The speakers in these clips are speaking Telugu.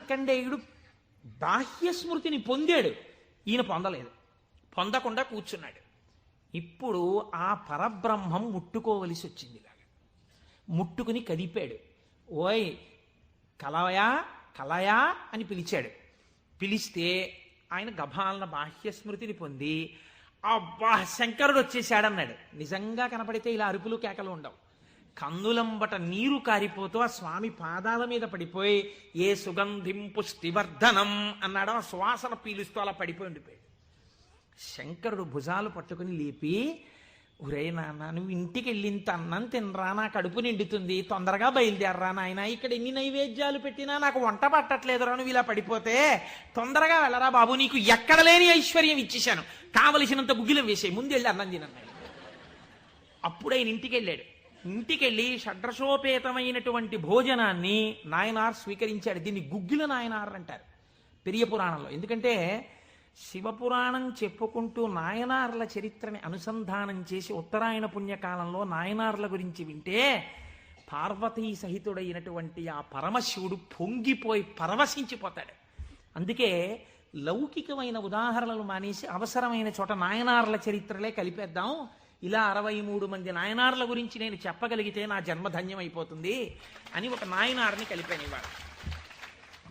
మార్కండేయుడు బాహ్య స్మృతిని పొందాడు. ఈయన పొందలేదు. పొందకుండా కూర్చున్నాడు. ఇప్పుడు ఆ పరబ్రహ్మం ముట్టుకోవలసి వచ్చింది ఇలాగా. ముట్టుకుని కదిపాడు. ఓయ్ కలయా కలయా అని పిలిచాడు. పిలిస్తే ఆయన గభాలన బాహ్య స్మృతిని పొంది అబ్బా శంకరుడు వచ్చేసాడన్నాడు నిజంగా కనపడితే ఇలా అరుపులు కేకలు ఉండవు. కందులంబట నీరు కారిపోతూ ఆ స్వామి పాదాల మీద పడిపోయి ఏ సుగంధిం పుష్టివర్ధనం అన్నాడు. ఆ శ్వాసన పీలుస్తూ అలా పడిపోయి ఉండిపోయాడు. శంకరుడు భుజాలు పట్టుకుని లేపి ఒరే నాన్న నువ్వు ఇంటికి వెళ్ళింత అన్నం తినరా? నా కడుపు నిండుతుంది. తొందరగా బయలుదేరరా నాయన. ఇక్కడ ఎన్ని నైవేద్యాలు పెట్టినా నాకు వంట పట్టట్లేదురా. నువ్వు ఇలా పడిపోతే తొందరగా వెళ్ళరా బాబు. నీకు ఎక్కడ లేని ఐశ్వర్యం ఇచ్చేశాను. కావలసినంత గుగ్గిలం వేసే ముందు వెళ్ళి అన్నం తినన్నాడు అప్పుడు ఆయన ఇంటికి వెళ్ళాడు. ఇంటికెళ్ళి షడ్రశోపేతమైనటువంటి షడ్రసోపేతమైనటువంటి భోజనాన్ని నాయనార్ స్వీకరించాడు. దీన్ని గుగ్గిల నాయనార్ అంటారు పెరియ పురాణంలో. ఎందుకంటే శివపురాణం చెప్పుకుంటూ నాయనార్ల చరిత్రని అనుసంధానం చేసి ఉత్తరాయణ పుణ్యకాలంలో నాయనార్ల గురించి వింటే పార్వతీ సహితుడైనటువంటి ఆ పరమశివుడు పొంగిపోయి పరవశించిపోతాడు. అందుకే లౌకికమైన ఉదాహరణలు మానేసి అవసరమైన చోట నాయనార్ల చరిత్రలే కలిపేద్దాం. ఇలా అరవై మూడు మంది నాయనార్ల గురించి నేను చెప్పగలిగితే నా జన్మధన్యం అయిపోతుంది అని ఒక నాయనార్ని కలిపాను ఇవాళ.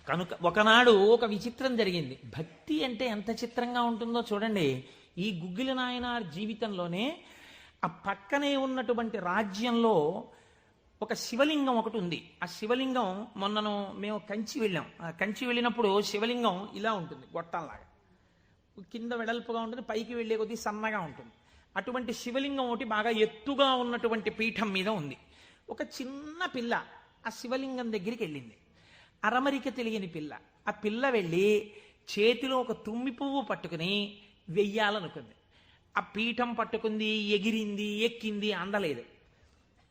కనుక ఒకనాడు ఒక విచిత్రం జరిగింది. భక్తి అంటే ఎంత చిత్రంగా ఉంటుందో చూడండి. ఈ గుగ్గిల నాయనార్ జీవితంలోనే ఆ పక్కనే ఉన్నటువంటి రాజ్యంలో ఒక శివలింగం ఒకటి ఉంది. ఆ శివలింగం మొన్నను మేము కంచి వెళ్ళాం. ఆ కంచి వెళ్ళినప్పుడు శివలింగం ఇలా ఉంటుంది గొట్టంలాగా. కింద వెడల్పుగా ఉంటుంది పైకి వెళ్ళే కొద్దీ సన్నగా ఉంటుంది. అటువంటి శివలింగం ఒకటి బాగా ఎత్తుగా ఉన్నటువంటి పీఠం మీద ఉంది. ఒక చిన్న పిల్ల ఆ శివలింగం దగ్గరికి వెళ్ళింది. అరమరిక తెలియని పిల్ల. ఆ పిల్ల వెళ్ళి చేతిలో ఒక తుమ్మి పువ్వు పట్టుకుని వెయ్యాలనుకుంది. ఆ పీఠం పట్టుకుంది ఎగిరింది ఎక్కింది అందలేదు.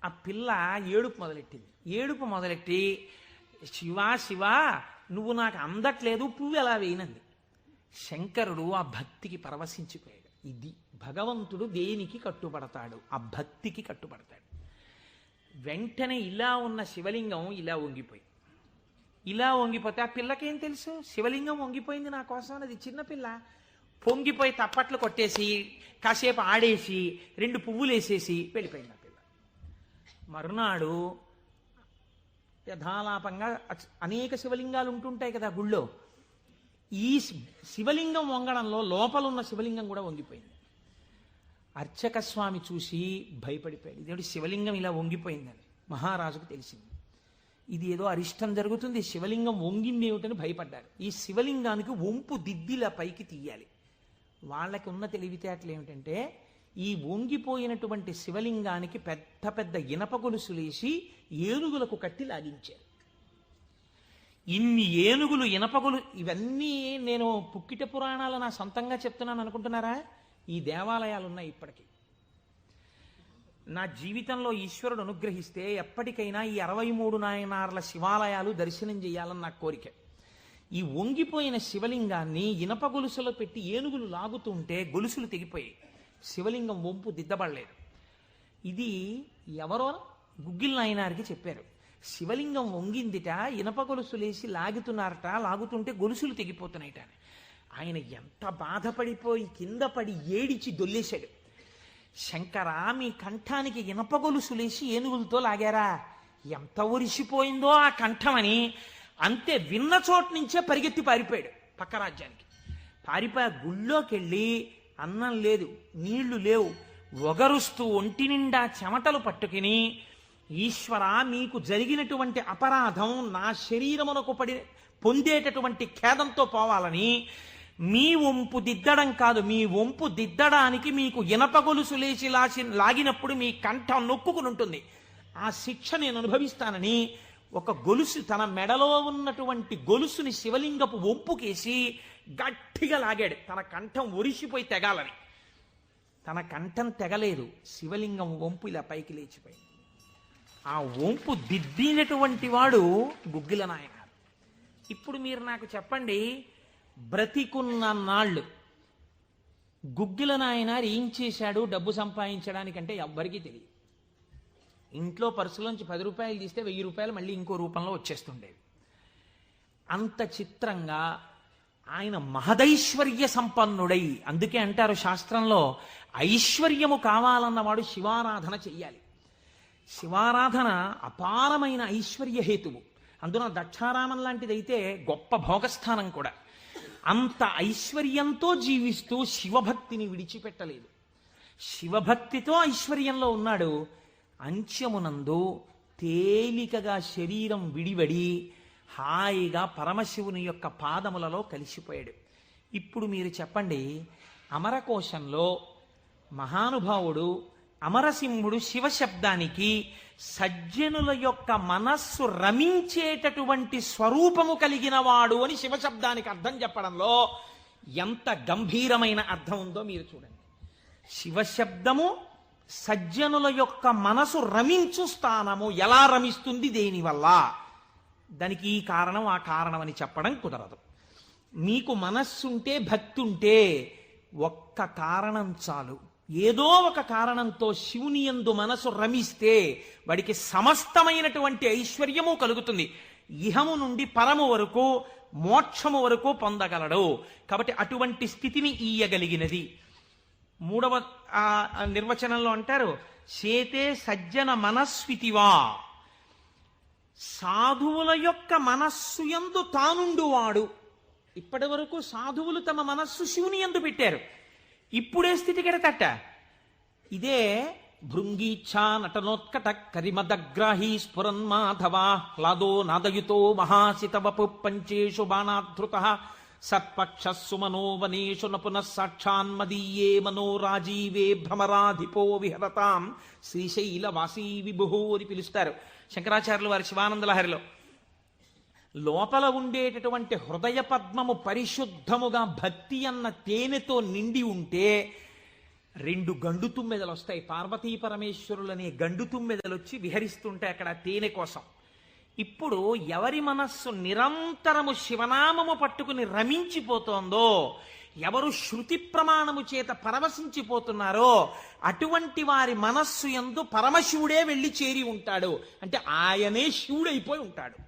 ఆ పిల్ల ఏడుపు మొదలెట్టింది. ఏడుపు మొదలెట్టి శివా శివా నువ్వు నాకు అందట్లేదు పువ్వు ఎలా వేయనంది? శంకరుడు ఆ భక్తికి పరవశించిపోయాడు. ఇది భగవంతుడు దేనికి కట్టుబడతాడు? ఆ భక్తికి కట్టుబడతాడు. వెంటనే ఇలా ఉన్న శివలింగం ఇలా వంగిపోయి ఇలా వంగిపోతే ఆ పిల్లకేం తెలుసు? శివలింగం వంగిపోయింది నా కోసం అది చిన్నపిల్ల పొంగిపోయి తప్పట్లు కొట్టేసి కాసేపు ఆడేసి రెండు పువ్వులు వేసేసి వెళ్ళిపోయింది ఆ పిల్ల. మరునాడు యథాలాపంగా అచ్- అనేక శివలింగాలు ఉంటుంటాయి కదా గుళ్ళో. ఈ శివలింగం వంగడంలో లోపలున్న శివలింగం కూడా వంగిపోయింది. అర్చక స్వామి చూసి భయపడిపోయాడు. ఇదేమిటి శివలింగం ఇలా వంగిపోయిందని మహారాజుకు తెలిసింది. ఇది ఏదో అరిష్టం జరుగుతుంది శివలింగం వంగింది ఏమిటని భయపడ్డారు. ఈ శివలింగానికి వంపు దిద్దిలా పైకి తీయాలి. వాళ్ళకి ఉన్న తెలివితేటలు ఏమిటంటే ఈ వంగిపోయినటువంటి శివలింగానికి పెద్ద పెద్ద ఇనప గొలుసులేసి ఏనుగులకు కట్టి లాగించారు. ఇన్ని ఏనుగులు ఇనపగులు ఇవన్నీ నేను పుక్కిట పురాణాలు నా సొంతంగా చెప్తున్నాను అనుకుంటున్నారా? ఈ దేవాలయాలు ఉన్నాయి ఇప్పటికీ. నా జీవితంలో ఈశ్వరుడు అనుగ్రహిస్తే ఎప్పటికైనా ఈ అరవై మూడు నాయనార్ల శివాలయాలు దర్శనం చేయాలని నా కోరిక. ఈ వంగిపోయిన శివలింగాన్ని ఇనప గొలుసులో పెట్టి ఏనుగులు లాగుతుంటే గొలుసులు తెగిపోయాయి. శివలింగం వంపు దిద్దబడలేదు. ఇది ఎవరో గుగ్గిల్ నాయనారికి చెప్పారు. శివలింగం వంగిందిట ఇనప గొలుసులేసి లాగుతున్నారట లాగుతుంటే గొలుసులు తెగిపోతున్నాయిట ఆయన ఎంత బాధపడిపోయి కింద పడి ఏడిచి దొల్లేశాడు. శంకరా మీ కంఠానికి ఇనపగొలుసులేసి ఏనుగులతో లాగారా? ఎంత ఉరిసిపోయిందో ఆ కంఠమని అంతే విన్న చోటు నుంచే పరిగెత్తి పారిపోయాడు పక్క రాజ్యానికి. పారిపోయి గుళ్ళోకెళ్ళి గుళ్ళోకి వెళ్ళి అన్నం లేదు నీళ్ళు లేవు. ఒగరుస్తూ ఒంటి నిండా చెమటలు పట్టుకుని ఈశ్వర మీకు జరిగినటువంటి అపరాధం నా శరీరమునకు పడి పొందేటటువంటి ఖేదంతో పోవాలని మీ వంపు దిద్దడం కాదు మీ వంపు దిద్దడానికి మీకు ఇనప గొలుసు లేచి లాసి లాగినప్పుడు మీ కంఠం నొక్కుకుని ఉంటుంది. ఆ శిక్ష నేను అనుభవిస్తానని ఒక గొలుసు తన మెడలో ఉన్నటువంటి గొలుసుని శివలింగపు వంపుకేసి గట్టిగా లాగాడు. తన కంఠం ఒరిసిపోయి తెగాలని. తన కంఠం తెగలేదు శివలింగం వంపు ఇలా పైకి లేచిపోయింది. ఆ వంపు దిద్దినటువంటి వాడు గుగ్గిల నాయన ఇప్పుడు మీరు నాకు చెప్పండి బ్రతికున్న నాళ్ళు. గుగ్గిల నాయనారు ఏం చేశాడు? డబ్బు సంపాదించడానికంటే ఎవ్వరికీ తెలియదు. ఇంట్లో పర్సులోంచి పది రూపాయలు తీస్తే వెయ్యి రూపాయలు మళ్ళీ ఇంకో రూపంలో వచ్చేస్తుండేవి. అంత చిత్రంగా ఆయన మహదైశ్వర్య సంపన్నుడై అందుకే అంటారు శాస్త్రంలో ఐశ్వర్యము కావాలన్నవాడు శివారాధన చెయ్యాలి. శివారాధన అపారమైన ఐశ్వర్య హేతువు. అందున దక్షారామం లాంటిదైతే గొప్ప భోగస్థానం కూడా. అంత ఐశ్వర్యంతో జీవిస్తూ శివభక్తిని విడిచిపెట్టలేదు. శివభక్తితో ఐశ్వర్యంలో ఉన్నాడు. అంత్యమునందు తేలికగా శరీరం విడివడి హాయిగా పరమశివుని యొక్క పాదములలో కలిసిపోయాడు. ఇప్పుడు మీరు చెప్పండి అమరకోశంలో మహానుభావుడు అమరసింహుడు శివశబ్దానికి సజ్జనుల యొక్క మనస్సు రమించేటటువంటి స్వరూపము కలిగిన వాడు అని శివశబ్దానికి అర్థం చెప్పడంలో ఎంత గంభీరమైన అర్థం ఉందో మీరు చూడండి. శివశబ్దము సజ్జనుల యొక్క మనసు రమించు స్థానము ఎలా రమిస్తుంది దేనివల్ల దానికి ఈ కారణం ఆ కారణం అని చెప్పడం కుదరదు. మీకు మనస్సుంటే భక్తుంటే ఒక్క కారణం చాలు. ఏదో ఒక కారణంతో శివుని యందు మనసు రమిస్తే వాడికి సమస్తమైనటువంటి ఐశ్వర్యము కలుగుతుంది. ఇహము నుండి పరము వరకు మోక్షము వరకు పొందగలడు. కాబట్టి అటువంటి స్థితిని ఇయ్యగలిగినది మూడవ ఆ, నిర్వచనంలో అంటారు చేతే సజ్జన మనస్వితివా సాధువుల యొక్క మనస్సు యందు తానుండువాడు. ఇప్పటి వరకు సాధువులు తమ మనస్సు శివుని యందు పెట్టారు. ఇప్పుడే స్థితికెడతట ఇదే భృంగీచ్ఛా నటనోత్కట కరిమదగ్రాహీ స్ఫురన్ మాధవా హ్లాదో నాదయుతో మహాసితవపు పంచేషు బాణాధృత సత్పక్ష సుమనో వనేషు నపునః సాక్షాన్మదీయే మనోరాజీవే భ్రమరాధిపో విహరతాం శ్రీశైలవాసీ విభుహో అని పిలుస్తారు. శంకరాచార్యులు వారి శివానంద లహరిలో లోపల ఉండేటటువంటి హృదయ పద్మము పరిశుద్ధముగా భక్తి అన్న తేనెతో నిండి ఉంటే రెండు గండు తుమ్మెదలు వస్తాయి. పార్వతీ పరమేశ్వరులనే గండు తుమ్మెదలు వచ్చి విహరిస్తుంటే అక్కడ తేనె కోసం. ఇప్పుడు ఎవరి మనస్సు నిరంతరము శివనామము పట్టుకుని రమించిపోతోందో ఎవరు శృతి ప్రమాణము చేత పరవశించిపోతున్నారో అటువంటి వారి మనస్సు ఎందు పరమశివుడే వెళ్ళి చేరి ఉంటాడు. అంటే ఆయనే శివుడైపోయి ఉంటాడు.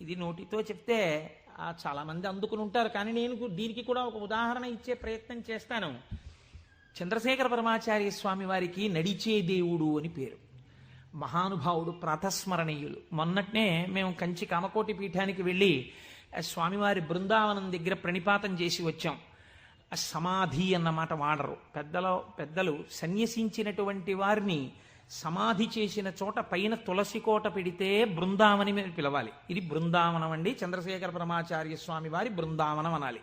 ఇది నోటితో చెప్తే చాలామంది చాలా మంది అందుకుని ఉంటారు. కానీ నేను దీనికి కూడా ఒక ఉదాహరణ ఇచ్చే ప్రయత్నం చేస్తాను. చంద్రశేఖర పరమాచార్య స్వామి వారికి నడిచే దేవుడు అని పేరు. మహానుభావుడు ప్రాతస్మరణీయులు. మొన్నట్నే మేము కంచి కామకోటి పీఠానికి వెళ్ళి స్వామివారి బృందావనం దగ్గర ప్రణిపాతం చేసి వచ్చాం. సమాధి అన్నమాట వాడరు. పెద్దల పెద్దలు సన్యసించినటువంటి వారిని సమాధి చేసిన చోట పైన తులసి కోట పెడితే బృందావని మీద పిలవాలి. ఇది బృందావనం అండి. చంద్రశేఖర బ్రహ్మాచార్య స్వామి వారి బృందావనం అనాలి.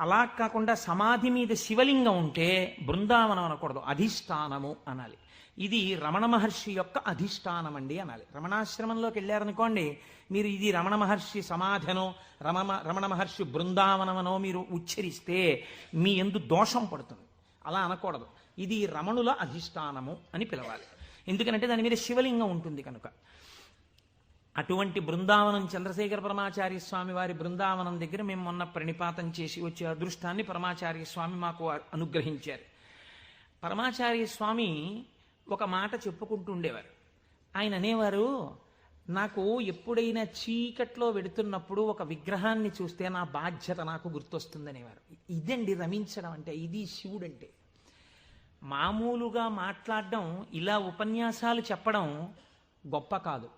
అలా కాకుండా సమాధి మీద శివలింగం ఉంటే బృందావనం అనకూడదు. అధిష్టానము అనాలి. ఇది రమణ మహర్షి యొక్క అధిష్టానం అండి అనాలి. రమణాశ్రమంలోకి వెళ్ళారనుకోండి మీరు ఇది రమణ మహర్షి సమాధనో రమణ రమణ మహర్షి బృందావనమనో మీరు ఉచ్చరిస్తే మీ ఎందు దోషం పడుతుంది. అలా అనకూడదు. ఇది రమణుల అధిష్టానము అని పిలవాలి. ఎందుకంటే దాని మీద శివలింగం ఉంటుంది కనుక. అటువంటి బృందావనం చంద్రశేఖర పరమాచార్య స్వామి వారి బృందావనం దగ్గర మేము మొన్న ప్రణిపాతం చేసి వచ్చే అదృష్టాన్ని పరమాచార్య స్వామి మాకు అనుగ్రహించారు. పరమాచార్య స్వామి ఒక మాట చెప్పుకుంటూ ఉండేవారు. ఆయన అనేవారు నాకు ఎప్పుడైనా చీకట్లో వెడుతున్నప్పుడు ఒక విగ్రహాన్ని చూస్తే నా బాధ్యత నాకు గుర్తొస్తుందనేవారు. ఇదండి రమించడం అంటే ఇది శివుడంటే. మామూలుగా మాట్లాడడం ఇలా ఉపన్యాసాలు చెప్పడం గొప్ప కాదు.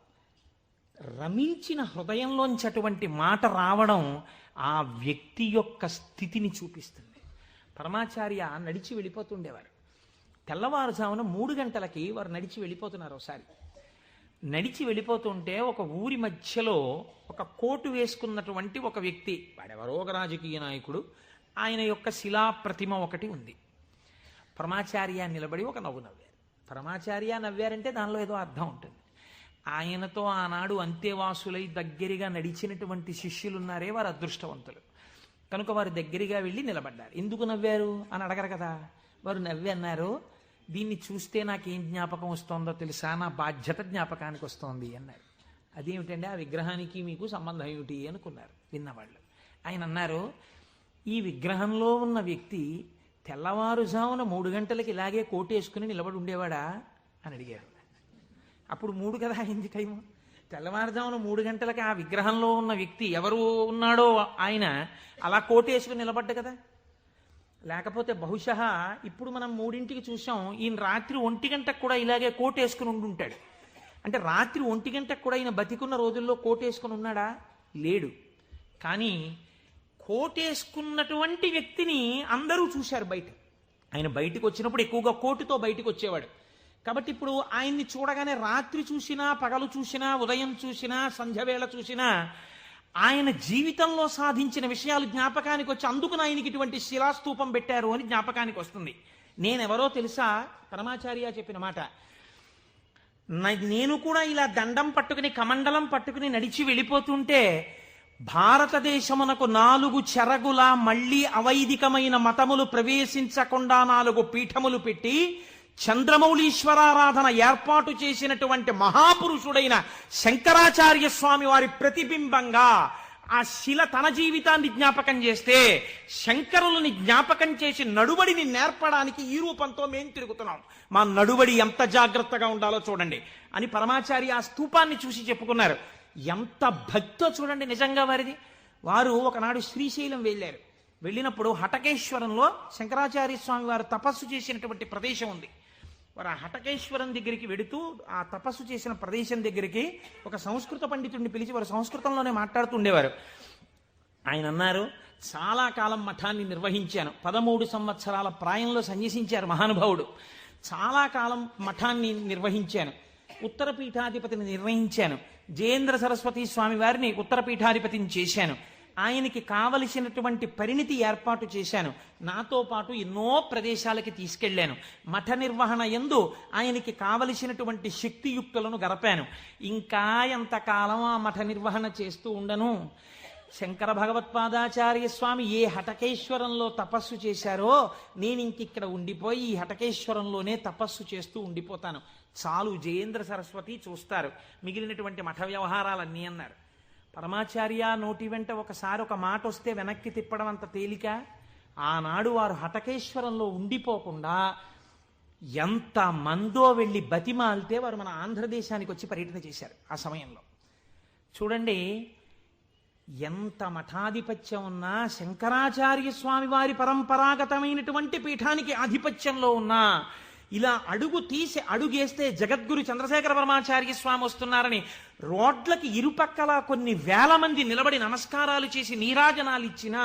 రమించిన హృదయంలోంచి అటువంటి మాట రావడం ఆ వ్యక్తి యొక్క స్థితిని చూపిస్తుంది. పరమాచార్య నడిచి వెళ్ళిపోతుండేవారు. తెల్లవారుజామున మూడు గంటలకి వారు నడిచి వెళ్ళిపోతున్నారు ఒకసారి. నడిచి వెళ్ళిపోతుంటే ఒక ఊరి మధ్యలో ఒక కోటు వేసుకున్నటువంటి ఒక వ్యక్తి వాడెవరో ఒక రాజకీయ నాయకుడు ఆయన యొక్క శిలా ప్రతిమ ఒకటి ఉంది. పరమాచార్య నిలబడి ఒక నవ్వు నవ్వారు. పరమాచార్య నవ్వారంటే దానిలో ఏదో అర్థం ఉంటుంది. ఆయనతో ఆనాడు అంతేవాసులై దగ్గరగా నడిచినటువంటి శిష్యులున్నారే వారు అదృష్టవంతులు. కనుక వారు దగ్గరగా వెళ్ళి నిలబడ్డారు. ఎందుకు నవ్వారు అని అడగరు కదా. వారు నవ్వి అన్నారు దీన్ని చూస్తే నాకేం జ్ఞాపకం వస్తుందో తెలుసా? నా బాధ్యత జ్ఞాపకానికి వస్తోంది అన్నారు. అదేమిటండి ఆ విగ్రహానికి మీకు సంబంధం ఏమిటి? అనుకున్నారు విన్నవాళ్ళు. ఆయన అన్నారు ఈ విగ్రహంలో ఉన్న వ్యక్తి తెల్లవారుజామున మూడు గంటలకి ఇలాగే కోటేసుకుని నిలబడి ఉండేవాడా అని అడిగారు. అప్పుడు మూడు కదా అయింది టైము. తెల్లవారుజామున మూడు గంటలకి ఆ విగ్రహంలో ఉన్న వ్యక్తి ఎవరు ఉన్నాడో ఆయన అలా కోటేసుకుని నిలబడ్డ కదా. లేకపోతే బహుశా ఇప్పుడు మనం మూడింటికి చూసాం ఈయన రాత్రి ఒంటి గంటకు కూడా ఇలాగే కోట్ వేసుకుని ఉండుంటాడు అంటే రాత్రి ఒంటి గంటకు కూడా ఈయన బతికున్న రోజుల్లో కోట్ వేసుకుని ఉన్నాడా? లేడు. కానీ కోటేసుకున్నటువంటి వ్యక్తిని అందరూ చూశారు బయట. ఆయన బయటకు వచ్చినప్పుడు ఎక్కువగా కోటుతో బయటకు వచ్చేవాడు. కాబట్టి ఇప్పుడు ఆయన్ని చూడగానే రాత్రి చూసినా పగలు చూసినా ఉదయం చూసినా సంధ్యవేళ చూసినా ఆయన జీవితంలో సాధించిన విషయాలు జ్ఞాపకానికి వచ్చి అందుకు ఆయనకి ఇటువంటి శిలాస్తూపం పెట్టారు అని జ్ఞాపకానికి వస్తుంది. నేనెవరో తెలుసా? పరమాచార్య చెప్పిన మాట. నేను కూడా ఇలా దండం పట్టుకుని కమండలం పట్టుకుని నడిచి వెళ్ళిపోతుంటే భారతదేశమునకు నాలుగు చెరగుల మళ్ళీ అవైదికమైన మతములు ప్రవేశించకుండా నాలుగు పీఠములు పెట్టి చంద్రమౌళీశ్వరారాధన ఏర్పాటు చేసినటువంటి మహాపురుషుడైన శంకరాచార్య స్వామి వారి ప్రతిబింబంగా ఆ శిల తన జీవితాన్ని జ్ఞాపకం చేస్తే శంకరులని జ్ఞాపకం చేసి నడుబడిని నేర్పడానికి ఈ రూపంతో మేం తిరుగుతున్నాం. మా నడుబడి ఎంత జాగ్రత్తగా ఉండాలో చూడండి. అని పరమాచారి ఆ స్తూపాన్ని చూసి చెప్పుకున్నారు. ఎంత భక్తో చూడండి నిజంగా వారిది. వారు ఒకనాడు శ్రీశైలం వెళ్ళారు. వెళ్ళినప్పుడు హటకేశ్వరంలో శంకరాచార్య స్వామి వారు తపస్సు చేసినటువంటి ప్రదేశం ఉంది. వారు ఆ హటకేశ్వరం దగ్గరికి వెడుతూ ఆ తపస్సు చేసిన ప్రదేశం దగ్గరికి ఒక సంస్కృత పండితుడిని పిలిచి వారు సంస్కృతంలోనే మాట్లాడుతుండేవారు ఆయన అన్నారు చాలా కాలం మఠాన్ని నిర్వహించాను. పదమూడు సంవత్సరాల ప్రాయంలో సన్యసించారు మహానుభావుడు. చాలా కాలం మఠాన్ని నిర్వహించాను. ఉత్తర పీఠాధిపతిని నిర్వహించాను జయేంద్ర సరస్వతి స్వామి వారిని ఉత్తర పీఠాధిపతిని చేశాను. ఆయనకి కావలసినటువంటి పరిణితి ఏర్పాటు చేశాను. నాతో పాటు ఎన్నో ప్రదేశాలకి తీసుకెళ్ళాను మఠ నిర్వహణ ఎందు ఆయనకి కావలసినటువంటి శక్తియుక్తులను గడపాను. ఇంకా ఎంతకాలం ఆ మఠ నిర్వహణ చేస్తూ ఉండను? శంకర భగవత్పాదాచార్య స్వామి ఏ హటకేశ్వరంలో తపస్సు చేశారో నేను ఇంకిక్కడ ఉండిపోయి ఈ హటకేశ్వరంలోనే తపస్సు చేస్తూ ఉండిపోతాను. చాలు జయేంద్ర సరస్వతి చూస్తారు. మిగిలినటువంటి మఠ వ్యవహారాలన్నీ అన్నారు. పరమాచార్య నోటి వెంట ఒకసారి ఒక మాట వస్తే వెనక్కి తిప్పడం అంత తేలిక? ఆనాడు వారు హటకేశ్వరంలో ఉండిపోకుండా ఎంత మందో వెళ్ళి బతిమాలితే వారు మన ఆంధ్రదేశానికి వచ్చి పర్యటన చేశారు ఆ సమయంలో. చూడండి ఎంత మఠాధిపత్యం ఉన్నా శంకరాచార్య స్వామి వారి పరంపరాగతమైనటువంటి పీఠానికి ఆధిపత్యంలో ఉన్నా ఇలా అడుగు తీసి అడుగేస్తే జగద్గురు చంద్రశేఖర పరమాచార్య స్వామి వస్తున్నారని రోడ్లకి ఇరుపక్కల కొన్ని వేల మంది నిలబడి నమస్కారాలు చేసి నీరాజనాలు ఇచ్చినా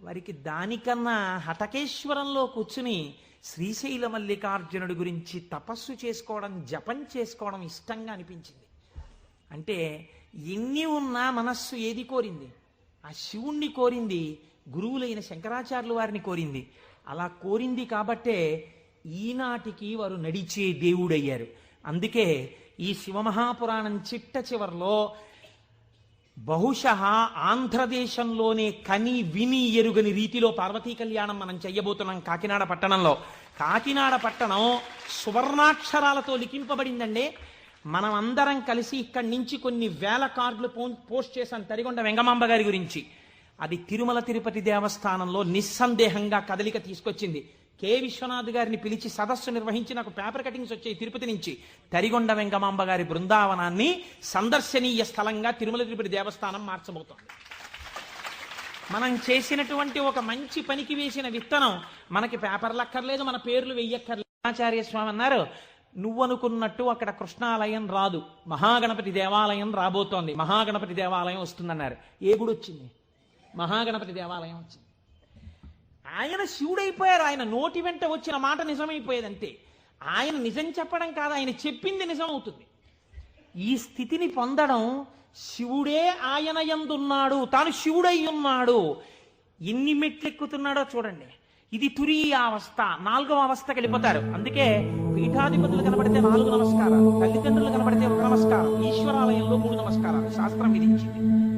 వారికి దానికన్నా హటకేశ్వరంలో కూర్చుని శ్రీశైల మల్లికార్జునుడి గురించి తపస్సు చేసుకోవడం జపం చేసుకోవడం ఇష్టంగా అనిపించింది. అంటే ఎన్ని ఉన్నా మనస్సు ఏది కోరింది? ఆ శివుణ్ణి కోరింది గురువులైన శంకరాచార్యుల వారిని కోరింది. అలా కోరింది కాబట్టే ఈనాటికి వారు నడిచే దేవుడయ్యారు. అందుకే ఈ శివమహాపురాణం చిట్ట చివరిలో బహుశ ఆంధ్రదేశంలోనే కని విని ఎరుగని రీతిలో పార్వతీ కళ్యాణం మనం చెయ్యబోతున్నాం కాకినాడ పట్టణంలో. కాకినాడ పట్టణం సువర్ణాక్షరాలతో లిఖింపబడిందండి. మనం అందరం కలిసి ఇక్కడి నుంచి కొన్ని వేల కార్డులు పోస్ట్ చేశాం తరిగొండ వెంగమాంబ గారి గురించి. అది తిరుమల తిరుపతి దేవస్థానంలో నిస్సందేహంగా కదలిక తీసుకొచ్చింది. కె. విశ్వనాథ్ గారిని పిలిచి సదస్సు నిర్వహించి నాకు పేపర్ కటింగ్స్ వచ్చాయి తిరుపతి నుంచి. తరిగొండ వెంగమాంబ గారి బృందావనాన్ని సందర్శనీయ స్థలంగా తిరుమల తిరుపతి దేవస్థానం మార్చబోతోంది. మనం చేసినటువంటి ఒక మంచి పనికి వేసిన విత్తనం మనకి పేపర్లు అక్కర్లేదు మన పేర్లు వెయ్యక్కర్లేదు. ఆచార్య స్వామి అన్నారు నువ్వనుకున్నట్టు అక్కడ కృష్ణాలయం రాదు. మహాగణపతి దేవాలయం రాబోతోంది. మహాగణపతి దేవాలయం వస్తుందన్నారు. ఏ గుడి వచ్చింది? మహాగణపతి దేవాలయం వచ్చింది. ఆయన శివుడైపోయారు. ఆయన నోటి వెంట వచ్చిన మాట నిజమైపోయేది అంతే ఆయన నిజం చెప్పడం కాదు ఆయన చెప్పింది నిజం అవుతుంది ఈ స్థితిని పొందడం శివుడే ఆయన ఎందున్నాడు తాను శివుడై ఉన్నాడు ఎన్ని మెట్లెక్కుతున్నాడో చూడండి. ఇది తురీయ అవస్థ నాలుగవ అవస్థకి వెళ్ళిపోతారు. అందుకే పీఠాధిపతులు కనబడితే నాలుగు నమస్కారాలు తల్లిదండ్రులు కనబడితే ఒక నమస్కారం ఈశ్వరాలయంలో మూడు నమస్కారాలు. శాస్త్రం విధించింది.